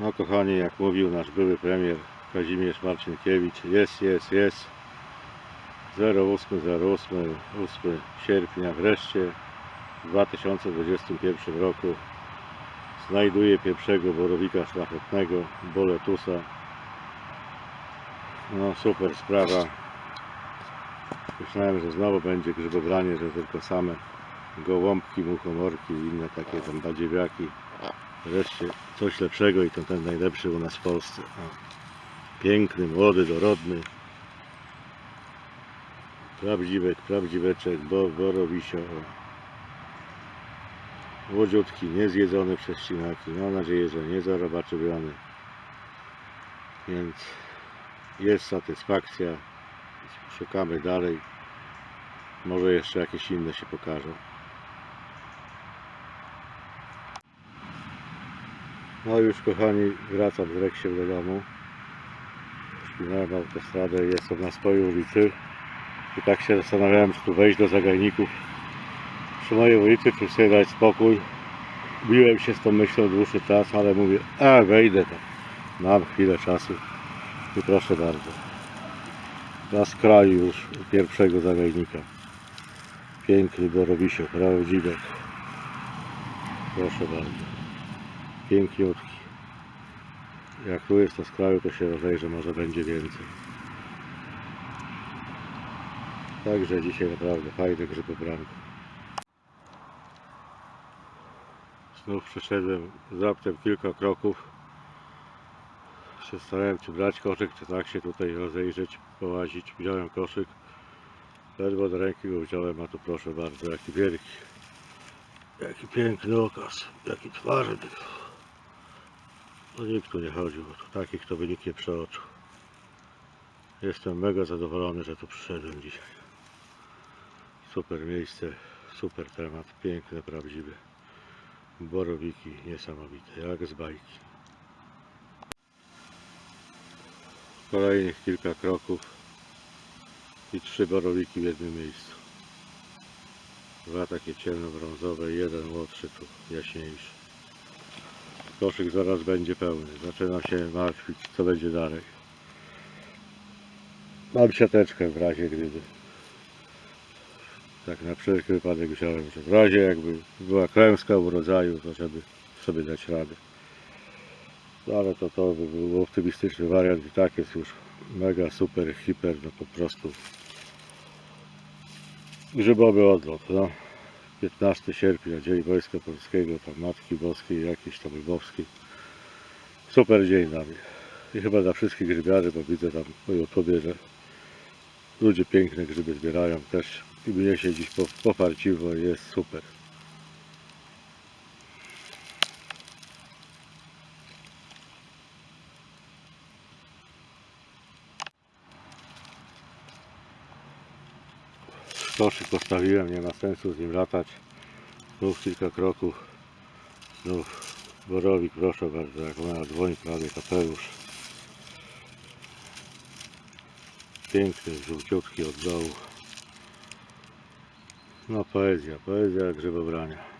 No kochani, jak mówił nasz były premier Kazimierz Marcinkiewicz, jest, jest, jest. 0808, 8 sierpnia wreszcie w 2021 roku znajduje pierwszego borowika szlachetnego, boletusa. No super sprawa. Myślałem, że znowu będzie grzybobranie, że tylko same gołąbki, muchomorki i inne takie tam badziewiaki. Wreszcie coś lepszego i to ten najlepszy u nas w Polsce. O. Piękny, młody, dorodny. Prawdziwek, prawdziweczek, bo, borowisio. O. Młodziutki, niezjedzony przez ścinaki. Mam nadzieję, że nie zarobaczywiony. Więc jest satysfakcja. Szukamy dalej. Może jeszcze jakieś inne się pokażą. No już kochani, wracam z Reksiem do domu. Śpinałem autostradę i jestem na swojej ulicy. I tak się zastanawiałem, czy tu wejść do zagajników przy mojej ulicy, czy sobie dać spokój. Biłem się z tą myślą dłuższy czas, ale mówię, a wejdę tam. Mam chwilę czasu. I proszę bardzo. Na skraju już pierwszego zagajnika. Piękny borowisio, prawdziwek. Proszę bardzo piękniutki. Jak tu jest to z kraju, to się rozejrzę, może będzie więcej. Także dzisiaj naprawdę fajne grzybobranko. Znów przeszedłem z raptem kilka kroków. Się czy brać koszyk, czy tak się tutaj rozejrzeć, połazić. Wziąłem koszyk. Ledwo do ręki go wziąłem, a tu proszę bardzo, jaki wielki. Jaki piękny okaz, jaki twardy. No nikt tu nie chodził, bo tu takich to by nikt nie przeoczył. Jestem mega zadowolony, że tu przyszedłem dzisiaj. Super miejsce, super temat, piękne, prawdziwe. Borowiki niesamowite, jak z bajki. Kolejnych kilka kroków i trzy borowiki w jednym miejscu. Dwa takie ciemnobrązowe, jeden młodszy tu, jaśniejszy. Koszyk zaraz będzie pełny. Zaczynam się martwić, co będzie dalej. Mam siateczkę w razie gdyby. Tak na wszelki wypadek wziąłem, że w razie jakby była klęska urodzaju, to żeby sobie dać radę. No ale to to by był optymistyczny wariant i tak jest już mega super, hiper, no po prostu grzybowy odlot, no. 15 sierpnia, Dzień Wojska Polskiego, tam Matki Boskiej, jakiś tam Lwowskiej. Super dzień dla mnie. I chyba dla wszystkich grzybiarzy, bo widzę tam YouTubie, że ludzie piękne grzyby zbierają też. I mnie się dziś po- pofarciło i jest super. Koszyk postawiłem, nie ma sensu z nim latać. Znów kilka kroków. Znów borowik, proszę bardzo, jak moja dłoń prawie kapelusz. Piękny, żółciutki od dołu. No poezja, poezja grzybobrania.